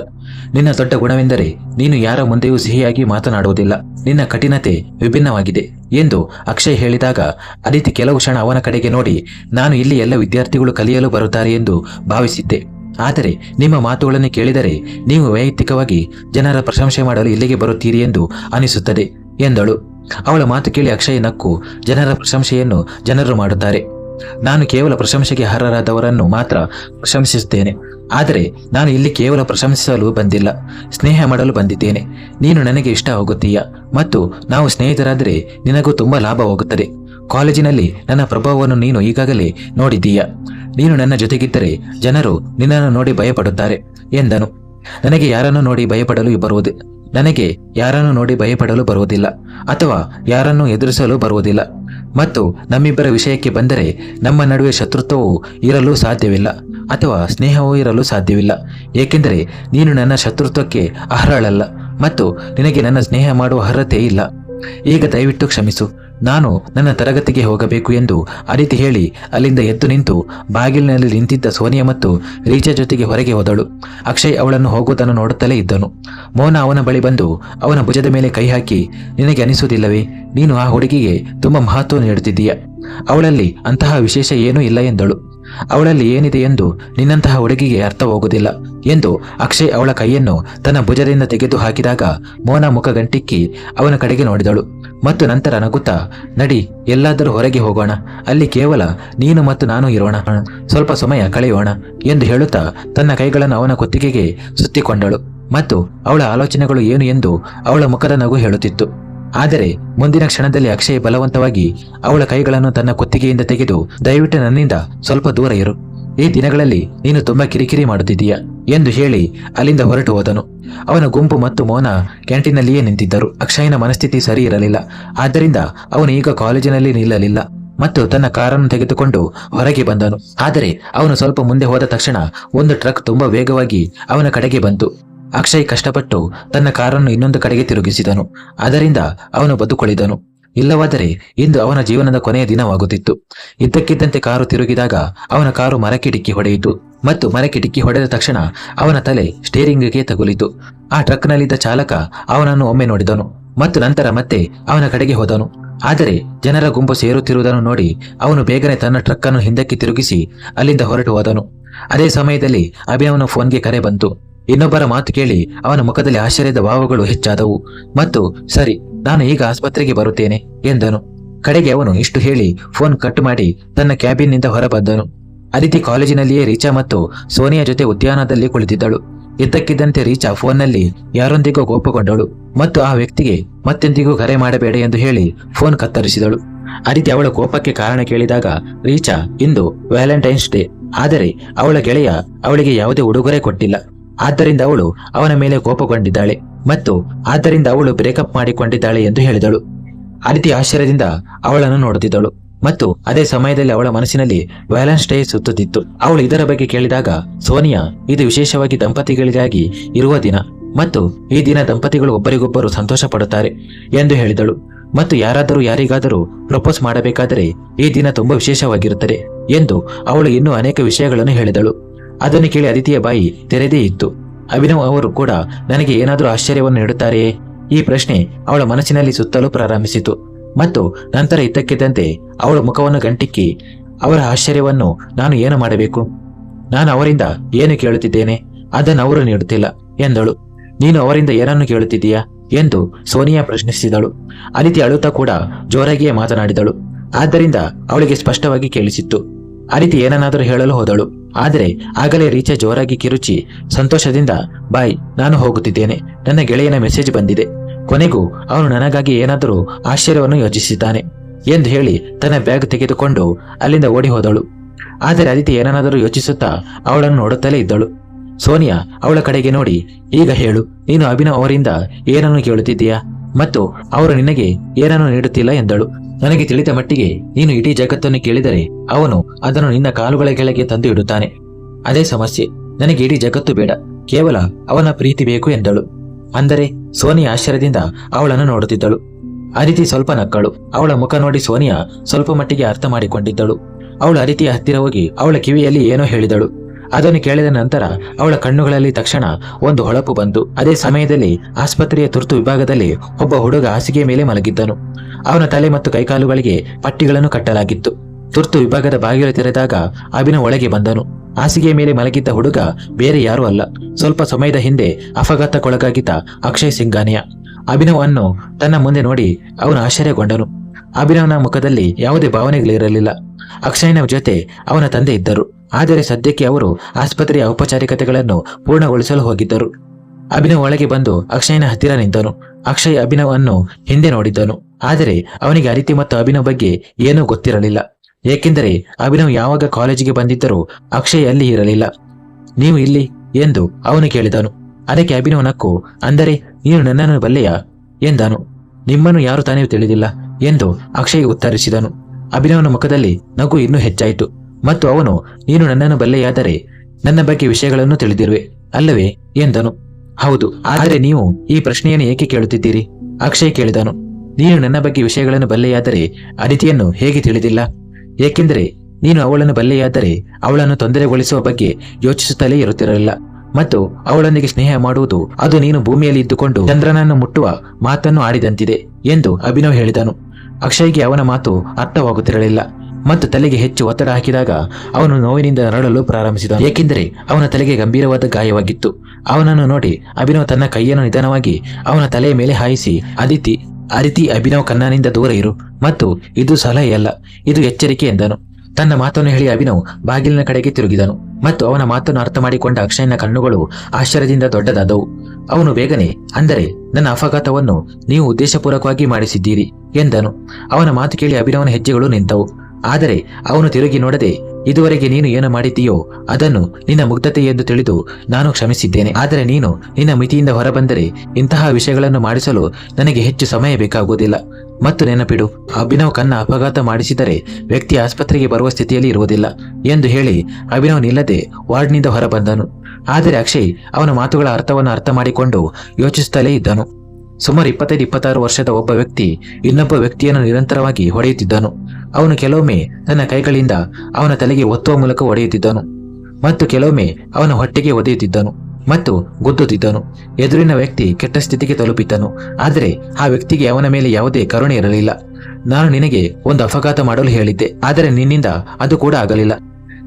ನಿನ್ನ ದೊಡ್ಡ ಗುಣವೆಂದರೆ ನೀನು ಯಾರ ಮುಂದೆಯೂ ಸಿಹಿಯಾಗಿ ಮಾತನಾಡುವುದಿಲ್ಲ. ನಿನ್ನ ಕಠಿಣತೆ ವಿಭಿನ್ನವಾಗಿದೆ ಎಂದು ಅಕ್ಷಯ್ ಹೇಳಿದಾಗ ಅದಿತಿ ಕೆಲವು ಕ್ಷಣ ಅವನ ಕಡೆಗೆ ನೋಡಿ, ನಾನು ಇಲ್ಲಿ ಎಲ್ಲ ವಿದ್ಯಾರ್ಥಿಗಳು ಕಲಿಯಲು ಬರುತ್ತಾರೆ ಎಂದು ಭಾವಿಸಿದ್ದೆ. ಆದರೆ ನಿಮ್ಮ ಮಾತುಗಳನ್ನು ಕೇಳಿದರೆ ನೀವು ವೈಯಕ್ತಿಕವಾಗಿ ಜನರ ಪ್ರಶಂಸೆ ಮಾಡಲು ಇಲ್ಲಿಗೆ ಬರುತ್ತೀರಿ ಎಂದು ಅನಿಸುತ್ತದೆ ಎಂದಳು. ಅವಳ ಮಾತು ಕೇಳಿ ಅಕ್ಷಯ್ ನಕ್ಕು, ಜನರ ಪ್ರಶಂಸೆಯನ್ನು ಜನರು ಮಾಡುತ್ತಾರೆ. ನಾನು ಕೇವಲ ಪ್ರಶಂಸೆಗೆ ಅರ್ಹರಾದವರನ್ನು ಮಾತ್ರ ಪ್ರಶಂಸಿಸುತ್ತೇನೆ. ಆದರೆ ನಾನು ಇಲ್ಲಿ ಕೇವಲ ಪ್ರಶಂಸಿಸಲು ಬಂದಿಲ್ಲ, ಸ್ನೇಹ ಮಾಡಲು ಬಂದಿದ್ದೇನೆ. ನೀನು ನನಗೆ ಇಷ್ಟ ಆಗುತ್ತೀಯ, ಮತ್ತು ನಾವು ಸ್ನೇಹಿತರಾದರೆ ನಿನಗೂ ತುಂಬ ಲಾಭವಾಗುತ್ತದೆ. ಕಾಲೇಜಿನಲ್ಲಿ ನನ್ನ ಪ್ರಭಾವವನ್ನು ನೀನು ಈಗಾಗಲೇ ನೋಡಿದ್ದೀಯ. ನೀನು ನನ್ನ ಜೊತೆಗಿದ್ದರೆ ಜನರು ನಿನ್ನನ್ನು ನೋಡಿ ಭಯಪಡುತ್ತಾರೆ, ಎಂದನು. ನನಗೆ ಯಾರನ್ನು ನೋಡಿ ಭಯಪಡಲು ಬರುವುದು ನನಗೆ ಯಾರನ್ನು ನೋಡಿ ಭಯಪಡಲು ಬರುವುದಿಲ್ಲ ಅಥವಾ ಯಾರನ್ನು ಎದುರಿಸಲು ಬರುವುದಿಲ್ಲ. ಮತ್ತು ನಮ್ಮಿಬ್ಬರ ವಿಷಯಕ್ಕೆ ಬಂದರೆ ನಮ್ಮ ನಡುವೆ ಶತ್ರುತ್ವವು ಇರಲು ಸಾಧ್ಯವಿಲ್ಲ ಅಥವಾ ಸ್ನೇಹವೂ ಇರಲು ಸಾಧ್ಯವಿಲ್ಲ. ಏಕೆಂದರೆ ನೀನು ನನ್ನ ಶತ್ರುತ್ವಕ್ಕೆ ಅರ್ಹಳಲ್ಲ ಮತ್ತು ನಿನಗೆ ನನ್ನ ಸ್ನೇಹ ಮಾಡುವ ಅರ್ಹತೆ ಇಲ್ಲ. ಈಗ ದಯವಿಟ್ಟು ಕ್ಷಮಿಸು. ನಾನು ನನ್ನ ತರಗತಿಗೆ ಹೋಗಬೇಕು ಎಂದು ಅರಿತಿ ಹೇಳಿ ಅಲ್ಲಿಂದ ಎದ್ದು ನಿಂತು ಬಾಗಿಲಿನಲ್ಲಿ ನಿಂತಿದ್ದ ಸೋನಿಯಾ ಮತ್ತು ರೀಚಾ ಜೊತೆಗೆ ಹೊರಗೆ ಹೋದಳು. ಅಕ್ಷಯ್ ಅವಳನ್ನು ಹೋಗುವುದನ್ನು ನೋಡುತ್ತಲೇ ಇದ್ದನು. ಮೋನ ಅವನ ಬಳಿ ಬಂದು ಅವನ ಭುಜದ ಮೇಲೆ ಕೈ ಹಾಕಿ, ನಿನಗೆ ಅನಿಸುವುದಿಲ್ಲವೇ? ನೀನು ಆ ಹುಡುಗಿಗೆ ತುಂಬ ಮಹತ್ವ ನೀಡುತ್ತಿದ್ದೀಯ? ಅವಳಲ್ಲಿ ಅಂತಹ ವಿಶೇಷ ಏನೂ ಇಲ್ಲ ಎಂದಳು. ಅವಳಲ್ಲಿ ಏನಿದೆ ಎಂದು ನಿನ್ನಂತಹ ಹುಡುಗಿಗೆ ಅರ್ಥವಾಗುವುದಿಲ್ಲ. ಎಂದು ಅಕ್ಷಯ್ ಅವಳ ಕೈಯನ್ನು ತನ್ನ ಭುಜದಿಂದ ತೆಗೆದು ಹಾಕಿದಾಗ ಮೋನ ಮುಖ ಗಂಟಿಕ್ಕಿ ಅವನ ಕಡೆಗೆ ನೋಡಿದಳು. ಮತ್ತು ನಂತರ ನಗುತ್ತಾ, ನಡಿ, ಎಲ್ಲಾದರೂ ಹೊರಗೆ ಹೋಗೋಣ. ಅಲ್ಲಿ ಕೇವಲ ನೀನು ಮತ್ತು ನಾನು ಇರೋಣ. ಸ್ವಲ್ಪ ಸಮಯ ಕಳೆಯೋಣ, ಎಂದು ಹೇಳುತ್ತಾ ತನ್ನ ಕೈಗಳನ್ನು ಅವನ ಕುತ್ತಿಗೆಗೆ ಸುತ್ತಿಕೊಂಡಳು. ಮತ್ತು ಅವಳ ಆಲೋಚನೆಗಳು ಏನು ಎಂದು ಅವಳ ಮುಖದ ನಗು ಹೇಳುತ್ತಿತ್ತು. ಆದರೆ ಮುಂದಿನ ಕ್ಷಣದಲ್ಲಿ ಅಕ್ಷಯ್ ಬಲವಂತವಾಗಿ ಅವಳ ಕೈಗಳನ್ನು ತನ್ನ ಕುತ್ತಿಗೆಯಿಂದ ತೆಗೆದು ದಯವಿಟ್ಟು ನನ್ನಿಂದ ಸ್ವಲ್ಪ ದೂರ ಇರು. ಈ ದಿನಗಳಲ್ಲಿ ನೀನು ತುಂಬಾ ಕಿರಿಕಿರಿ ಮಾಡುತ್ತಿದ್ದೀಯ ಎಂದು ಹೇಳಿ ಅಲ್ಲಿಂದ ಹೊರಟು ಹೋದನು. ಅವನ ಗುಂಪು ಮತ್ತು ಮೋನ ಕ್ಯಾಂಟೀನ್ನಲ್ಲಿಯೇ ನಿಂತಿದ್ದರು. ಅಕ್ಷಯನ ಮನಸ್ಥಿತಿ ಸರಿ ಇರಲಿಲ್ಲ. ಆದ್ದರಿಂದ ಅವನು ಈಗ ಕಾಲೇಜಿನಲ್ಲಿ ನಿಲ್ಲಲಿಲ್ಲ ಮತ್ತು ತನ್ನ ಕಾರನ್ನು ತೆಗೆದುಕೊಂಡು ಹೊರಗೆ ಬಂದನು. ಆದರೆ ಅವನು ಸ್ವಲ್ಪ ಮುಂದೆ ಹೋದ ತಕ್ಷಣ ಒಂದು ಟ್ರಕ್ ತುಂಬಾ ವೇಗವಾಗಿ ಅವನ ಕಡೆಗೆ ಬಂತು. ಅಕ್ಷಯ್ ಕಷ್ಟಪಟ್ಟು ತನ್ನ ಕಾರನ್ನು ಇನ್ನೊಂದು ಕಡೆಗೆ ತಿರುಗಿಸಿದನು. ಅದರಿಂದ ಅವನು ಬದುಕುಳಿದನು. ಇಲ್ಲವಾದರೆ ಇಂದು ಅವನ ಜೀವನದ ಕೊನೆಯ ದಿನವಾಗುತ್ತಿತ್ತು. ಇದ್ದಕ್ಕಿದ್ದಂತೆ ಕಾರು ತಿರುಗಿದಾಗ ಅವನ ಕಾರು ಮರಕ್ಕೆ ಡಿಕ್ಕಿ ಹೊಡೆಯಿತು ಮತ್ತು ಮರಕ್ಕೆ ಡಿಕ್ಕಿ ಹೊಡೆದ ತಕ್ಷಣ ಅವನ ತಲೆ ಸ್ಟೇರಿಂಗ್ಗೆ ತಗುಲಿತು. ಆ ಟ್ರಕ್ನಲ್ಲಿದ್ದ ಚಾಲಕ ಅವನನ್ನು ಒಮ್ಮೆ ನೋಡಿದನು ಮತ್ತು ನಂತರ ಮತ್ತೆ ಅವನ ಕಡೆಗೆ ಹೋದನು. ಆದರೆ ಜನರ ಗುಂಪು ಸೇರುತ್ತಿರುವುದನ್ನು ನೋಡಿ ಅವನು ಬೇಗನೆ ತನ್ನ ಟ್ರಕ್ಕನ್ನು ಹಿಂದಕ್ಕೆ ತಿರುಗಿಸಿ ಅಲ್ಲಿಂದ ಹೊರಟು ಹೋದನು. ಅದೇ ಸಮಯದಲ್ಲಿ ಅಭಿನವನ ಫೋನ್ಗೆ ಕರೆ ಬಂತು. ಇನ್ನೊಬ್ಬರ ಮಾತು ಕೇಳಿ ಅವನ ಮುಖದಲ್ಲಿ ಆಶ್ಚರ್ಯದ ಭಾವಗಳು ಹೆಚ್ಚಾದವು. ಮತ್ತು, ಸರಿ, ನಾನು ಈಗ ಆಸ್ಪತ್ರೆಗೆ ಬರುತ್ತೇನೆ, ಎಂದನು. ಕಡೆಗೆ ಅವನು ಇಷ್ಟು ಹೇಳಿ ಫೋನ್ ಕಟ್ ಮಾಡಿ ತನ್ನ ಕ್ಯಾಬಿನ್ನಿಂದ ಹೊರಬಂದನು. ಅದಿತಿ ಕಾಲೇಜಿನಲ್ಲಿಯೇ ರೀಚಾ ಮತ್ತು ಸೋನಿಯಾ ಜೊತೆ ಉದ್ಯಾನದಲ್ಲಿ ಕುಳಿತಿದ್ದಳು. ಇದ್ದಕ್ಕಿದ್ದಂತೆ ರೀಚಾ ಫೋನ್ನಲ್ಲಿ ಯಾರೊಂದಿಗೂ ಕೋಪಗೊಂಡಳು ಮತ್ತು ಆ ವ್ಯಕ್ತಿಗೆ ಮತ್ತೆಂದಿಗೂ ಕರೆ ಮಾಡಬೇಡ ಎಂದು ಹೇಳಿ ಫೋನ್ ಕತ್ತರಿಸಿದಳು. ಅದಿತಿ ಅವಳ ಕೋಪಕ್ಕೆ ಕಾರಣ ಕೇಳಿದಾಗ ರೀಚಾ, ಇಂದು ವ್ಯಾಲೆಂಟೈನ್ಸ್ ಡೇ, ಆದರೆ ಅವಳ ಗೆಳೆಯ ಅವಳಿಗೆ ಯಾವುದೇ ಉಡುಗೊರೆ ಕೊಟ್ಟಿಲ್ಲ. ಆದ್ದರಿಂದ ಅವಳು ಅವನ ಮೇಲೆ ಕೋಪಗೊಂಡಿದ್ದಾಳೆ ಮತ್ತು ಆದ್ದರಿಂದ ಅವಳು ಬ್ರೇಕಪ್ ಮಾಡಿಕೊಂಡಿದ್ದಾಳೆ ಎಂದು ಹೇಳಿದಳು. ಅದಿತಿ ಆಶ್ಚರ್ಯದಿಂದ ಅವಳನ್ನು ನೋಡುತ್ತಿದ್ದಳು ಮತ್ತು ಅದೇ ಸಮಯದಲ್ಲಿ ಅವಳ ಮನಸ್ಸಿನಲ್ಲಿ ವ್ಯಾಲೆನ್ಸ್ ಡೇ ಸುತ್ತುತ್ತಿತ್ತು. ಅವಳು ಇದರ ಬಗ್ಗೆ ಕೇಳಿದಾಗ, ಸೋನಿಯಾ, ಇದು ವಿಶೇಷವಾಗಿ ದಂಪತಿಗಳಿಗಾಗಿ ಇರುವ ದಿನ ಮತ್ತು ಈ ದಿನ ದಂಪತಿಗಳು ಒಬ್ಬರಿಗೊಬ್ಬರು ಸಂತೋಷ ಪಡುತ್ತಾರೆ ಎಂದು ಹೇಳಿದಳು. ಮತ್ತು ಯಾರಾದರೂ ಯಾರಿಗಾದರೂ ಪ್ರಪೋಸ್ ಮಾಡಬೇಕಾದರೆ ಈ ದಿನ ತುಂಬಾ ವಿಶೇಷವಾಗಿರುತ್ತದೆ ಎಂದು ಅವಳು ಇನ್ನೂ ಅನೇಕ ವಿಷಯಗಳನ್ನು ಹೇಳಿದಳು. ಅದನ್ನು ಕೇಳಿ ಅದಿತಿಯ ಬಾಯಿ ತೆರೆದೇ ಇತ್ತು. ಅಭಿನವ್ ಅವರು ಕೂಡ ನನಗೆ ಏನಾದರೂ ಆಶ್ಚರ್ಯವನ್ನು ನೀಡುತ್ತಾರೆಯೇ ಈ ಪ್ರಶ್ನೆ ಅವಳ ಮನಸ್ಸಿನಲ್ಲಿ ಸುತ್ತಲೂ ಪ್ರಾರಂಭಿಸಿತು. ಮತ್ತು ನಂತರ ಇದ್ದಕ್ಕಿದ್ದಂತೆ ಅವಳ ಮುಖವನ್ನು ಗಂಟಿಕ್ಕಿ, ಅವರ ಆಶ್ಚರ್ಯವನ್ನು ನಾನು ಏನು ಮಾಡಬೇಕು? ನಾನು ಅವರಿಂದ ಏನು ಕೇಳುತ್ತಿದ್ದೇನೆ? ಅದನ್ನು ಅವರು ನೀಡುತ್ತಿಲ್ಲ ಎಂದಳು. ನೀನು ಅವರಿಂದ ಏನನ್ನು ಕೇಳುತ್ತಿದ್ದೀಯಾ ಎಂದು ಸೋನಿಯಾ ಪ್ರಶ್ನಿಸಿದಳು. ಅದಿತಿ ಅಳುತ್ತಾ ಕೂಡ ಜೋರಾಗಿಯೇ ಮಾತನಾಡಿದಳು. ಆದ್ದರಿಂದ ಅವಳಿಗೆ ಸ್ಪಷ್ಟವಾಗಿ ಕೇಳಿಸಿತ್ತು. ಅದಿತಿ ಏನನ್ನಾದರೂ ಹೇಳಲು ಹೋದಳು. ಆದರೆ ಆಗಲೇ ರೀಚಾ ಜೋರಾಗಿ ಕಿರುಚಿ, ಸಂತೋಷದಿಂದ, ಬಾಯ್, ನಾನು ಹೋಗುತ್ತಿದ್ದೇನೆ. ನನ್ನ ಗೆಳೆಯನ ಮೆಸೇಜ್ ಬಂದಿದೆ. ಕೊನೆಗೂ ಅವನು ನನಗಾಗಿ ಏನಾದರೂ ಆಶ್ಚರ್ಯವನ್ನು ಯೋಚಿಸಿದ್ದಾನೆ ಎಂದು ಹೇಳಿ ತನ್ನ ಬ್ಯಾಗ್ ತೆಗೆದುಕೊಂಡು ಅಲ್ಲಿಂದ ಓಡಿ ಹೋದಳು. ಆದರೆ ಅದಿತಿ ಏನನ್ನಾದರೂ ಯೋಚಿಸುತ್ತಾ ಅವಳನ್ನು ನೋಡುತ್ತಲೇ ಇದ್ದಳು. ಸೋನಿಯಾ, ಅವಳ ಕಡೆಗೆ ನೋಡಿ. ಈಗ ಹೇಳು. ನೀನು ಅಭಿನವ್ ಅವರಿಂದ ಏನನ್ನು ಕೇಳುತ್ತಿದ್ದೀಯಾ? ಮತ್ತು ಅವರು ನಿನಗೆ ಏನನ್ನು ನೀಡುತ್ತಿಲ್ಲ ಎಂದಳು. ನನಗೆ ತಿಳಿದ ಮಟ್ಟಿಗೆ ನೀನು ಇಡೀ ಜಗತ್ತನ್ನು ಕೇಳಿದರೆ ಅವನು ಅದನ್ನು ನಿನ್ನ ಕಾಲುಗಳ ಕೆಳಗೆ ತಂದು ಇಡುತ್ತಾನೆ. ಅದೇ ಸಮಸ್ಯೆ. ನನಗೆ ಇಡೀ ಜಗತ್ತು ಬೇಡ. ಕೇವಲ ಅವನ ಪ್ರೀತಿ ಬೇಕು ಎಂದಳು. ಅಂದರೆ ಸೋನಿಯಾ ಆಶ್ಚರ್ಯದಿಂದ ಅವಳನ್ನು ನೋಡುತ್ತಿದ್ದಳು. ಅದಿತಿ ಸ್ವಲ್ಪ ನಕ್ಕಳು. ಅವಳ ಮುಖ ನೋಡಿ ಸೋನಿಯಾ ಸ್ವಲ್ಪ ಮಟ್ಟಿಗೆ ಅರ್ಥ ಮಾಡಿಕೊಂಡಿದ್ದಳು. ಅವಳು ಅದಿತಿಯ ಹತ್ತಿರ ಹೋಗಿ ಅವಳ ಕಿವಿಯಲ್ಲಿ ಏನೋ ಹೇಳಿದಳು. ಅದನ್ನು ಕೇಳಿದ ನಂತರ ಅವಳ ಕಣ್ಣುಗಳಲ್ಲಿ ತಕ್ಷಣ ಒಂದು ಹೊಳಪು ಬಂತು. ಅದೇ ಸಮಯದಲ್ಲಿ ಆಸ್ಪತ್ರೆಯ ತುರ್ತು ವಿಭಾಗದಲ್ಲಿ ಒಬ್ಬ ಹುಡುಗ ಹಾಸಿಗೆ ಮೇಲೆ ಮಲಗಿದ್ದನು. ಅವನ ತಲೆ ಮತ್ತು ಕೈಕಾಲುಗಳಿಗೆ ಪಟ್ಟಿಗಳನ್ನು ಕಟ್ಟಲಾಗಿತ್ತು. ತುರ್ತು ವಿಭಾಗದ ಬಾಗಿಲು ತೆರೆದಾಗ ಅಭಿನ ಒಳಗೆ ಬಂದನು. ಹಾಸಿಗೆ ಮೇಲೆ ಮಲಗಿದ್ದ ಹುಡುಗ ಬೇರೆ ಯಾರೂ ಅಲ್ಲ. ಸ್ವಲ್ಪ ಸಮಯದ ಹಿಂದೆ ಅಪಘಾತಕ್ಕೊಳಗಾಗಿದ್ದ ಅಕ್ಷಯ್ ಸಿಂಗಾನಿಯ ಅಭಿನವ್ ತನ್ನ ಮುಂದೆ ನೋಡಿ ಅವನು ಆಶ್ಚರ್ಯಗೊಂಡನು. ಅಭಿನವ್ನ ಮುಖದಲ್ಲಿ ಯಾವುದೇ ಭಾವನೆಗಳಿರಲಿಲ್ಲ. ಅಕ್ಷಯನ ಜೊತೆ ಅವನ ತಂದೆ ಇದ್ದರು. ಆದರೆ ಸದ್ಯಕ್ಕೆ ಅವರು ಆಸ್ಪತ್ರೆಯ ಔಪಚಾರಿಕತೆಗಳನ್ನು ಪೂರ್ಣಗೊಳಿಸಲು ಹೋಗಿದ್ದರು. ಅಭಿನವ್ ಒಳಗೆ ಬಂದು ಅಕ್ಷಯ್ನ ಹತ್ತಿರ ನಿಂತನು. ಅಕ್ಷಯ್ ಅಭಿನವ್ ಅನ್ನು ಹಿಂದೆ ನೋಡಿದ್ದನು. ಆದರೆ ಅವನಿಗೆ ಅರಿತಿ ಮತ್ತು ಅಭಿನವ್ ಬಗ್ಗೆ ಏನೂ ಗೊತ್ತಿರಲಿಲ್ಲ. ಏಕೆಂದರೆ ಅಭಿನವ್ ಯಾವಾಗ ಕಾಲೇಜಿಗೆ ಬಂದಿದ್ದರೂ ಅಕ್ಷಯ್ ಅಲ್ಲಿ ಇರಲಿಲ್ಲ. ನೀವು ಇಲ್ಲಿ? ಎಂದು ಅವನು ಕೇಳಿದನು. ಅದಕ್ಕೆ ಅಭಿನವ್ ನಕ್ಕು, ಅಂದರೆ ನೀನು ನನ್ನನ್ನು ಬಲ್ಲೆಯಾ? ಎಂದನು. ನಿಮ್ಮನ್ನು ಯಾರು ತಾನೇ ತಿಳಿದಿಲ್ಲ? ಎಂದು ಅಕ್ಷಯ್ ಉತ್ತರಿಸಿದನು. ಅಭಿನವನ ಮುಖದಲ್ಲಿ ನಗು ಇನ್ನೂ ಹೆಚ್ಚಾಯಿತು. ಮತ್ತು ಅವನು, ನೀನು ನನ್ನನ್ನು ಬಲ್ಲೆಯಾದರೆ ನನ್ನ ಬಗ್ಗೆ ವಿಷಯಗಳನ್ನು ತಿಳಿದಿರುವೆ, ಅಲ್ಲವೇ ಎಂದನು. ಹೌದು, ಆದರೆ ನೀವು ಈ ಪ್ರಶ್ನೆಯನ್ನು ಏಕೆ ಕೇಳುತ್ತಿದ್ದೀರಿ? ಅಕ್ಷಯ್ ಕೇಳಿದನು, ನೀನು ನನ್ನ ಬಗ್ಗೆ ವಿಷಯಗಳನ್ನು ಬಲ್ಲೆಯಾದರೆ ಅದಿತಿಯನ್ನು ಹೇಗೆ ತಿಳಿದಿಲ್ಲ? ಏಕೆಂದರೆ ನೀನು ಅವಳನ್ನು ಬಲ್ಲೆಯಾದರೆ ಅವಳನ್ನು ತೊಂದರೆಗೊಳಿಸುವ ಬಗ್ಗೆ ಯೋಚಿಸುತ್ತಲೇ ಇರುತ್ತಿರಲಿಲ್ಲ. ಮತ್ತು ಅವಳೊಂದಿಗೆ ಸ್ನೇಹ ಮಾಡುವುದು, ಅದು ನೀನು ಭೂಮಿಯಲ್ಲಿ ಇದ್ದುಕೊಂಡು ಚಂದ್ರನನ್ನು ಮುಟ್ಟುವ ಮಾತನ್ನು ಆಡಿದಂತಿದೆ ಎಂದು ಅಭಿನವ್ ಹೇಳಿದನು. ಅಕ್ಷಯ್ಗೆ ಅವನ ಮಾತು ಅರ್ಥವಾಗುತ್ತಿರಲಿಲ್ಲ ಮತ್ತು ತಲೆಗೆ ಹೆಚ್ಚು ಒತ್ತಡ ಹಾಕಿದಾಗ ಅವನು ನೋವಿನಿಂದ ನರಳಲು ಪ್ರಾರಂಭಿಸಿದ ಏಕೆಂದರೆ ಅವನ ತಲೆಗೆ ಗಂಭೀರವಾದ ಗಾಯವಾಗಿತ್ತು. ಅವನನ್ನು ನೋಡಿ ಅಭಿನವ್ ತನ್ನ ಕೈಯನ್ನು ನಿಧಾನವಾಗಿ ಅವನ ತಲೆಯ ಮೇಲೆ ಹಾಯಿಸಿ ಅದಿತಿ ಅದಿತಿ ಅಭಿನವ್ ಕಣ್ಣನಿಂದ ದೂರ ಇರು. ಮತ್ತು ಇದು ಸಲಹೆಯಲ್ಲ, ಇದು ಎಚ್ಚರಿಕೆ ಎಂದನು. ತನ್ನ ಮಾತನ್ನು ಹೇಳಿ ಅಭಿನವ್ ಬಾಗಿಲಿನ ಕಡೆಗೆ ತಿರುಗಿದನು ಮತ್ತು ಅವನ ಮಾತನ್ನು ಅರ್ಥ ಮಾಡಿಕೊಂಡ ಅಕ್ಷಯನ ಕಣ್ಣುಗಳು ಆಶ್ಚರ್ಯದಿಂದ ದೊಡ್ಡದಾದವು. ಅವನು ಬೇಗನೆ, ಅಂದರೆ ನನ್ನ ಅಪಘಾತವನ್ನು ನೀವು ಉದ್ದೇಶಪೂರ್ವಕವಾಗಿ ಮಾಡಿಸಿದ್ದೀರಿ ಎಂದನು. ಅವನ ಮಾತು ಕೇಳಿ ಅಭಿನವನ ಹೆಜ್ಜೆಗಳು ನಿಂತವು. ಆದರೆ ಅವನು ತಿರುಗಿ ನೋಡದೆ ಇದುವರೆಗೆ ನೀನು ಏನು ಮಾಡಿದ್ದೀಯೋ ಅದನ್ನು ನಿನ್ನ ಮುಗ್ಧತೆ ಎಂದು ತಿಳಿದು ನಾನು ಕ್ಷಮಿಸಿದ್ದೇನೆ. ಆದರೆ ನೀನು ನಿನ್ನ ಮಿತಿಯಿಂದ ಹೊರಬಂದರೆ ಇಂತಹ ವಿಷಯಗಳನ್ನು ಮಾಡಿಸಲು ನನಗೆ ಹೆಚ್ಚು ಸಮಯ ಬೇಕಾಗುವುದಿಲ್ಲ. ಮತ್ತು ನೆನಪಿಡು, ಅಭಿನವ್ ಕನ್ನ ಅಪಘಾತ ಮಾಡಿಸಿದರೆ ವ್ಯಕ್ತಿ ಆಸ್ಪತ್ರೆಗೆ ಬರುವ ಸ್ಥಿತಿಯಲ್ಲಿ ಇರುವುದಿಲ್ಲ ಎಂದು ಹೇಳಿ ಅಭಿನವ್ ನಿಲ್ಲದೆ ವಾರ್ಡ್ನಿಂದ ಹೊರಬಂದನು. ಆದರೆ ಅಕ್ಷಯ್ ಅವನ ಮಾತುಗಳ ಅರ್ಥವನ್ನು ಅರ್ಥ ಮಾಡಿಕೊಂಡು ಯೋಚಿಸುತ್ತಲೇ ಇದ್ದನು. ಸುಮಾರು ಇಪ್ಪತ್ತೈದು, ಇಪ್ಪತ್ತಾರು ವರ್ಷದ ಒಬ್ಬ ವ್ಯಕ್ತಿ ಇನ್ನೊಬ್ಬ ವ್ಯಕ್ತಿಯನ್ನು ನಿರಂತರವಾಗಿ ಹೊಡೆಯುತ್ತಿದ್ದನು. ಅವನು ಕೆಲವೊಮ್ಮೆ ತನ್ನ ಕೈಗಳಿಂದ ಅವನ ತಲೆಗೆ ಒತ್ತುವ ಮೂಲಕ ಹೊಡೆಯುತ್ತಿದ್ದನು ಮತ್ತು ಕೆಲವೊಮ್ಮೆ ಅವನ ಹೊಟ್ಟೆಗೆ ಒದೆಯುತ್ತಿದ್ದನು. ಮತ್ತು ಗುದ್ದುತ್ತಿದ್ದನು. ಎದುರಿನ ವ್ಯಕ್ತಿ ಕೆಟ್ಟ ಸ್ಥಿತಿಗೆ ತಲುಪಿದ್ದನು. ಆದರೆ ಆ ವ್ಯಕ್ತಿಗೆ ಅವನ ಮೇಲೆ ಯಾವುದೇ ಕರುಣೆ ಇರಲಿಲ್ಲ. ನಾನು ನಿನಗೆ ಒಂದು ಅಪಘಾತ ಮಾಡಲು ಹೇಳಿದ್ದೆ. ಆದರೆ ನಿನ್ನಿಂದ ಅದು ಕೂಡ ಆಗಲಿಲ್ಲ.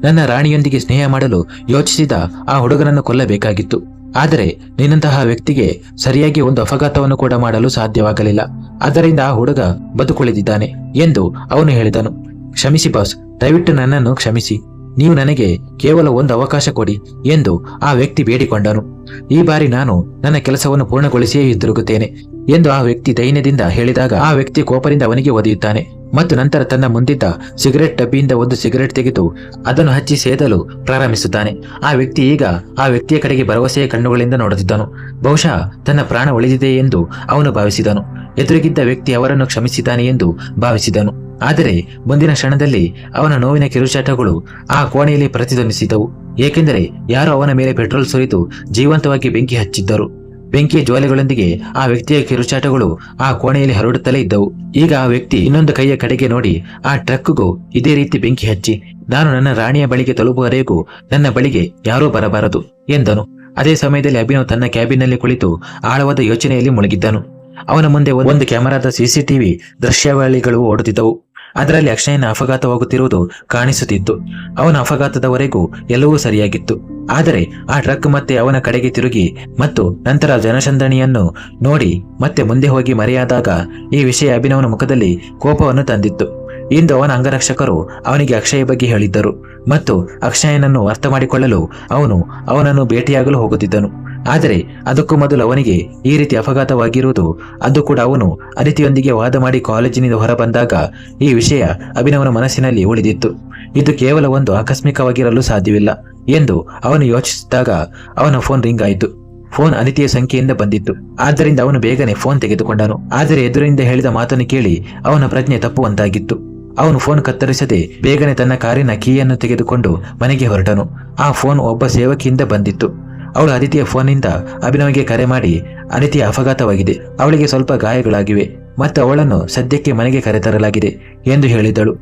ನನ್ನ ರಾಣಿಯೊಂದಿಗೆ ಸ್ನೇಹ ಮಾಡಲು ಯೋಚಿಸಿದ ಆ ಹುಡುಗನನ್ನು ಕೊಲ್ಲಬೇಕಾಗಿತ್ತು. ಆದರೆ ನಿನ್ನಂತಹ ವ್ಯಕ್ತಿಗೆ ಸರಿಯಾಗಿ ಒಂದು ಅಪಘಾತವನ್ನು ಕೂಡ ಮಾಡಲು ಸಾಧ್ಯವಾಗಲಿಲ್ಲ. ಅದರಿಂದ ಆ ಹುಡುಗ ಬದುಕುಳಿದಿದ್ದಾನೆ ಎಂದು ಅವನು ಹೇಳಿದನು. ಕ್ಷಮಿಸಿ ಬಾಸ್, ದಯವಿಟ್ಟು ನನ್ನನ್ನು ಕ್ಷಮಿಸಿ. ನೀವು ನನಗೆ ಕೇವಲ ಒಂದು ಅವಕಾಶ ಕೊಡಿ ಎಂದು ಆ ವ್ಯಕ್ತಿ ಬೇಡಿಕೊಂಡನು. ಈ ಬಾರಿ ನಾನು ನನ್ನ ಕೆಲಸವನ್ನು ಪೂರ್ಣಗೊಳಿಸಿಯೇ ಹಿಂದಿರುಗುತ್ತೇನೆ ಎಂದು ಆ ವ್ಯಕ್ತಿ ದೈನ್ಯದಿಂದ ಹೇಳಿದಾಗ ಆ ವ್ಯಕ್ತಿ ಕೋಪದಿಂದ ಅವನಿಗೆ ಒದೆಯುತ್ತಾನೆ ಮತ್ತು ನಂತರ ತನ್ನ ಮುಂದಿದ್ದ ಸಿಗರೆಟ್ ಡಬ್ಬಿಯಿಂದ ಒಂದು ಸಿಗರೆಟ್ ತೆಗೆದು ಅದನ್ನು ಹಚ್ಚಿ ಸೇದಲು ಪ್ರಾರಂಭಿಸುತ್ತಾನೆ. ಆ ವ್ಯಕ್ತಿ ಈಗ ಆ ವ್ಯಕ್ತಿಯ ಕಡೆಗೆ ಭರವಸೆಯ ಕಣ್ಣುಗಳಿಂದ ನೋಡುತ್ತಿದ್ದನು. ಬಹುಶಃ ತನ್ನ ಪ್ರಾಣ ಉಳಿದಿದೆ ಎಂದು ಅವನು ಭಾವಿಸಿದನು. ಎದುರಿಗಿದ್ದ ವ್ಯಕ್ತಿ ಅವರನ್ನು ಕ್ಷಮಿಸಿದ್ದಾನೆ ಎಂದು ಭಾವಿಸಿದನು. ಆದರೆ ಮುಂದಿನ ಕ್ಷಣದಲ್ಲಿ ಅವನ ನೋವಿನ ಕಿರುಚಾಟಗಳು ಆ ಕೋಣೆಯಲ್ಲಿ ಪ್ರತಿಧ್ವನಿಸಿದವು. ಏಕೆಂದರೆ ಯಾರೋ ಅವನ ಮೇಲೆ ಪೆಟ್ರೋಲ್ ಸುರಿದು ಜೀವಂತವಾಗಿ ಬೆಂಕಿ ಹಚ್ಚಿದ್ದರು. ಬೆಂಕಿಯ ಜ್ವಾಲೆಗಳೊಂದಿಗೆ ಆ ವ್ಯಕ್ತಿಯ ಕಿರುಚಾಟಗಳು ಆ ಕೋಣೆಯಲ್ಲಿ ಹರಡುತ್ತಲೇ ಇದ್ದವು. ಈಗ ಆ ವ್ಯಕ್ತಿ ಇನ್ನೊಂದು ಕೈಯ ಕಡೆಗೆ ನೋಡಿ, ಆ ಟ್ರಕ್ಗೂ ಇದೇ ರೀತಿ ಬೆಂಕಿ ಹಚ್ಚಿ, ನಾನು ನನ್ನ ರಾಣಿಯ ಬಳಿಗೆ ತಲುಪುವವರೆಗೂ ನನ್ನ ಬಳಿಗೆ ಯಾರೂ ಬರಬಾರದು, ಎಂದನು. ಅದೇ ಸಮಯದಲ್ಲಿ ಅಭಿನವ್ ತನ್ನ ಕ್ಯಾಬಿನ್ನಲ್ಲಿ ಕುಳಿತು ಆಳವಾದ ಯೋಚನೆಯಲ್ಲಿ ಮುಳುಗಿದ್ದನು. ಅವನ ಮುಂದೆ ಒಂದು ಕ್ಯಾಮೆರಾದ ಸಿಸಿಟಿವಿ ದೃಶ್ಯಾವಳಿಗಳು ಓಡುತ್ತಿದ್ದವು. ಅದರಲ್ಲಿ ಅಕ್ಷಯನ ಅಪಘಾತವಾಗುತ್ತಿರುವುದು ಕಾಣಿಸುತ್ತಿತ್ತು. ಅವನ ಅಪಘಾತದವರೆಗೂ ಎಲ್ಲವೂ ಸರಿಯಾಗಿತ್ತು. ಆದರೆ ಆ ಟ್ರಕ್ ಮತ್ತೆ ಅವನ ಕಡೆಗೆ ತಿರುಗಿ ಮತ್ತು ನಂತರ ಜನಸಂದಣಿಯನ್ನು ನೋಡಿ ಮತ್ತೆ ಮುಂದೆ ಹೋಗಿ ಮರೆಯಾದಾಗ ಈ ವಿಷಯ ಅಭಿನವನ ಮುಖದಲ್ಲಿ ಕೋಪವನ್ನು ತಂದಿತ್ತು. ಇಂದು ಅವನ ಅಂಗರಕ್ಷಕರು ಅವನಿಗೆ ಅಕ್ಷಯ ಬಗ್ಗೆ ಹೇಳಿದ್ದರು ಮತ್ತು ಅಕ್ಷಯನನ್ನು ಅರ್ಥ ಮಾಡಿಕೊಳ್ಳಲು ಅವನು ಅವನನ್ನು ಭೇಟಿಯಾಗಲು ಹೋಗುತ್ತಿದ್ದನು. ಆದರೆ ಅದಕ್ಕೂ ಮೊದಲು ಅವನಿಗೆ ಈ ರೀತಿ ಅಪಘಾತವಾಗಿರುವುದು, ಅದು ಕೂಡ ಅವನು ಅದಿತಿಯೊಂದಿಗೆ ವಾದ ಮಾಡಿ ಕಾಲೇಜಿನಿಂದ ಹೊರಬಂದಾಗ ಈ ವಿಷಯ ಅಭಿನವನ ಮನಸ್ಸಿನಲ್ಲಿ ಉಳಿದಿತ್ತು. ಇದು ಕೇವಲ ಒಂದು ಆಕಸ್ಮಿಕವಾಗಿರಲು ಸಾಧ್ಯವಿಲ್ಲ ಎಂದು ಅವನು ಯೋಚಿಸಿದಾಗ ಅವನ ಫೋನ್ ರಿಂಗ್ ಆಯಿತು. ಫೋನ್ ಅನಿತಿಯ ಸಂಖ್ಯೆಯಿಂದ ಬಂದಿತ್ತು. ಆದ್ದರಿಂದ ಅವನು ಬೇಗನೆ ಫೋನ್ ತೆಗೆದುಕೊಂಡನು. ಆದರೆ ಎದುರಿನಿಂದ ಹೇಳಿದ ಮಾತನ್ನು ಕೇಳಿ ಅವನ ಪ್ರಜ್ಞೆ ತಪ್ಪುವಂತಾಗಿತ್ತು. ಅವನು ಫೋನ್ ಕತ್ತರಿಸದೆ ಬೇಗನೆ ತನ್ನ ಕಾರಿನ ಕೀಯನ್ನು ತೆಗೆದುಕೊಂಡು ಮನೆಗೆ ಹೊರಟನು. ಆ ಫೋನ್ ಒಬ್ಬ ಸೇವಕಿಯಿಂದ ಬಂದಿತ್ತು. ಅವಳು ಅದಿತಿಯ ಫೋನ್ನಿಂದ ಅಭಿನವ್ಗೆ ಕರೆ ಮಾಡಿ ಅದಿತಿಯ ಅಪಘಾತವಾಗಿದೆ. ಅವಳಿಗೆ ಸ್ವಲ್ಪ ಗಾಯಗಳಾಗಿವೆ ಮತ್ತು ಅವಳನ್ನು ಸದ್ಯಕ್ಕೆ ಮನೆಗೆ ಕರೆತರಲಾಗಿದೆ ಎಂದು ಹೇಳಿದಳು.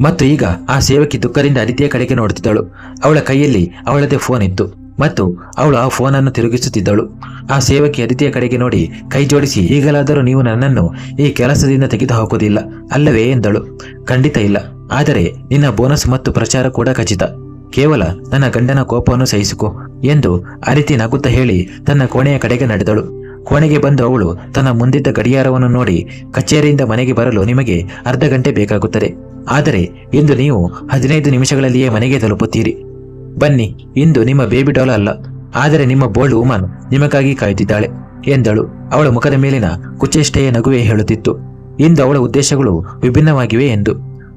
ಮತ್ತು ಈಗ ಆ ಸೇವಕಿ ದುಃಖದಿಂದ ಅದಿತಿಯ ಕಡೆಗೆ ನೋಡುತ್ತಿದ್ದಳು. ಅವಳ ಕೈಯಲ್ಲಿ ಅವಳದೇ ಫೋನ್ ಇತ್ತು ಮತ್ತು ಅವಳು ಆ ಫೋನನ್ನು ತಿರುಗಿಸುತ್ತಿದ್ದಳು. ಆ ಸೇವಕಿ ಅದಿತಿಯ ಕಡೆಗೆ ನೋಡಿ, ಕೈ ಜೋಡಿಸಿ, ಈಗಲಾದರೂ ನೀವು ನನ್ನನ್ನು ಈ ಕೆಲಸದಿಂದ ತೆಗೆದುಹಾಕುವುದಿಲ್ಲ, ಅಲ್ಲವೇ? ಎಂದಳು. ಖಂಡಿತ ಇಲ್ಲ. ಆದರೆ ನಿನ್ನ ಬೋನಸ್ ಮತ್ತು ಪ್ರಚಾರ ಕೂಡ ಖಚಿತ. ಕೇವಲ ನನ್ನ ಗಂಡನ ಕೋಪವನ್ನು ಸಹಿಸಿಕೊ ಎಂದು ಅರಿತಿ ನಗುತ್ತಾ ಹೇಳಿ ತನ್ನ ಕೋಣೆಯ ಕಡೆಗೆ ನಡೆದಳು. ಕೋಣೆಗೆ ಬಂದು ಅವಳು ತನ್ನ ಮುಂದಿದ್ದ ಗಡಿಯಾರವನ್ನು ನೋಡಿ ಕಚೇರಿಯಿಂದ ಮನೆಗೆ ಬರಲು ನಿಮಗೆ ಅರ್ಧ ಗಂಟೆ ಬೇಕಾಗುತ್ತದೆ. ಆದರೆ ಇಂದು ನೀವು ಹದಿನೈದು ನಿಮಿಷಗಳಲ್ಲಿಯೇ ಮನೆಗೆ ತಲುಪುತ್ತೀರಿ. ಬನ್ನಿ, ಇಂದು ನಿಮ್ಮ ಬೇಬಿ ಡಾಲ್ ಅಲ್ಲ, ಆದರೆ ನಿಮ್ಮ ಬೋಲ್ಡ್ ವುಮನ್ ನಿಮಗಾಗಿ ಕಾಯುತ್ತಿದ್ದಾಳೆ ಎಂದಳು. ಅವಳ ಮುಖದ ಮೇಲಿನ ಕುಚೇಷ್ಟೆಯ ನಗುವೆ ಹೇಳುತ್ತಿತ್ತು. ಇಂದು ಅವಳ ಉದ್ದೇಶಗಳು ವಿಭಿನ್ನವಾಗಿವೆ ಎಂದು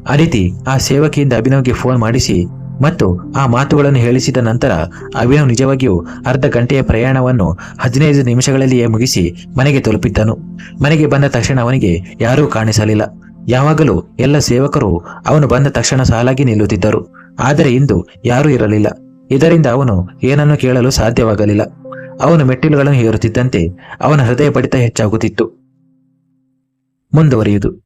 ಅರಿತಿ ಆ ಸೇವಕಿಯಿಂದ ಅಭಿನವ್ಗೆ ಫೋನ್ ಮಾಡಿಸಿ ಮತ್ತು ಆ ಮಾತುಗಳನ್ನು ಹೇಳಿಸಿದ ನಂತರ ಅಭಿನವ್ ನಿಜವಾಗಿಯೂ ಅರ್ಧ ಗಂಟೆಯ ಪ್ರಯಾಣವನ್ನು ಹದಿನೈದು ನಿಮಿಷಗಳಲ್ಲಿಯೇ ಮುಗಿಸಿ ಮನೆಗೆ ತಲುಪಿದ್ದನು. ಮನೆಗೆ ಬಂದ ತಕ್ಷಣ ಅವನಿಗೆ ಯಾರೂ ಕಾಣಿಸಲಿಲ್ಲ. ಯಾವಾಗಲೂ ಎಲ್ಲ ಸೇವಕರು ಅವನು ಬಂದ ತಕ್ಷಣ ಸಾಲಾಗಿ ನಿಲ್ಲುತ್ತಿದ್ದರು. ಆದರೆ ಇಂದು ಯಾರೂ ಇರಲಿಲ್ಲ. ಇದರಿಂದ ಅವನು ಏನನ್ನು ಕೇಳಲು ಸಾಧ್ಯವಾಗಲಿಲ್ಲ. ಅವನು ಮೆಟ್ಟಿಲುಗಳನ್ನು ಏರುತ್ತಿದ್ದಂತೆ ಅವನ ಹೃದಯ ಬಡಿತ ಹೆಚ್ಚಾಗುತ್ತಿತ್ತು. ಮುಂದುವರಿಯುವುದು.